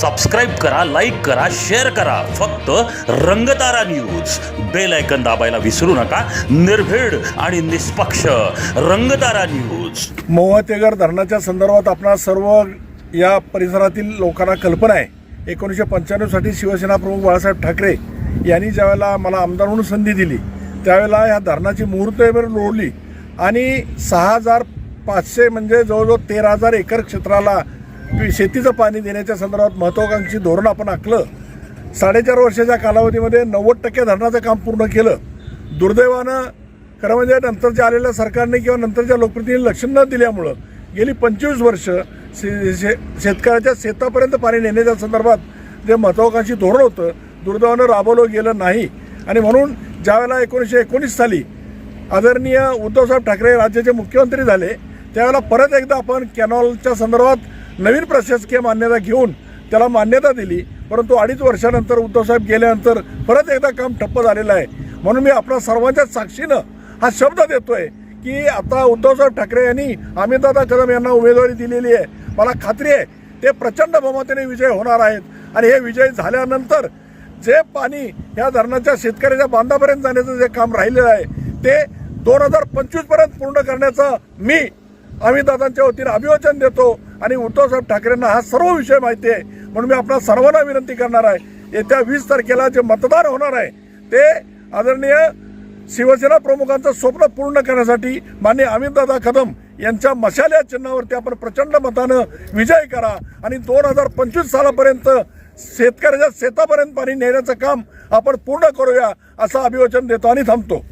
Subscribe करा like करा share करा. फक्त रंगतारा न्यूज बेल ऐकन दाबायला विसरू नका. निर्भीड आणि निष्पक्ष रंगतारा न्यूज मोहतेगर धरणाच्या संदर्भात आपणा सर्व या परिसरातील लोकांना कल्पना आहे. एकोणीसशे पंच्याण्णवसाठी शिवसेना प्रमुख बाळासाहेब ठाकरे यांनी ज्यावेळेला मला आमदार म्हणून संधी दिली त्यावेळेला या धरणाची मुहूर्तमेढ रोवली आणि सहा हजार पाचशे म्हणजे जवळजवळ तेरा हजार एकर क्षेत्राला शेतीचं पाणी देण्याच्या संदर्भात महत्त्वाकांक्षी धोरण आपण आखलं. साडेचार वर्षाच्या कालावधीमध्ये नव्वद टक्के धरणाचं काम पूर्ण केलं. दुर्दैवानं खरं म्हणजे नंतरच्या आलेल्या सरकारने किंवा नंतरच्या लोकप्रतिनिधी लक्ष न दिल्यामुळं गेली पंचवीस वर्ष शे- शे- शेतकऱ्याच्या शेतापर्यंत पाणी नेण्याच्या संदर्भात जे महत्त्वाकांक्षी धोरण होतं दुर्दैवानं राबवलं गेलं नाही. आणि म्हणून ज्यावेळेला एकोणीसशे एकोणीस साली आदरणीय उद्धवसाहेब ठाकरे राज्याचे मुख्यमंत्री झाले त्यावेळेला परत एकदा आपण कॅनॉलच्या संदर्भात नवीन प्रशासकीय मान्यता घेऊन त्याला मान्यता दिली परंतु अडीच वर्षानंतर उद्धवसाहेब गेल्यानंतर परत एकदा काम ठप्प झालेलं आहे. म्हणून मी आपल्या सर्वांच्या साक्षीनं हा शब्द देतोय की आता उद्धवसाहेब ठाकरे यांनी अमितदादा कदम यांना उमेदवारी दिलेली आहे. मला खात्री आहे ते प्रचंड बहुमताने विजय होणार आहेत. आणि हे विजय झाल्यानंतर जे पाणी या धरणाच्या शेतकऱ्याच्या बांधापर्यंत जाण्याचं जे काम राहिलेलं आहे ते दोन हजार पंचवीसपर्यंत पूर्ण करण्याचं मी अमितदादांच्या वतीने अभिवाचन देतो. आणि उद्धवसाहेब ठाकरेंना हा सर्व विषय माहिती आहे. म्हणून मी आपल्या सर्वांना विनंती करणार आहे येत्या वीस तारखेला जे मतदान होणार आहे ते आदरणीय शिवसेना प्रमुखांचं स्वप्न पूर्ण करण्यासाठी मान्य अमितदादा कदम यांच्या मशाल या चिन्हावरती आपण प्रचंड मतानं विजय करा आणि दोन हजार पंचवीस सालापर्यंत शेतकऱ्याच्या शेतापर्यंत पाणी नेण्याचं काम आपण पूर्ण करूया असं अभिवचन देतो आणि थांबतो.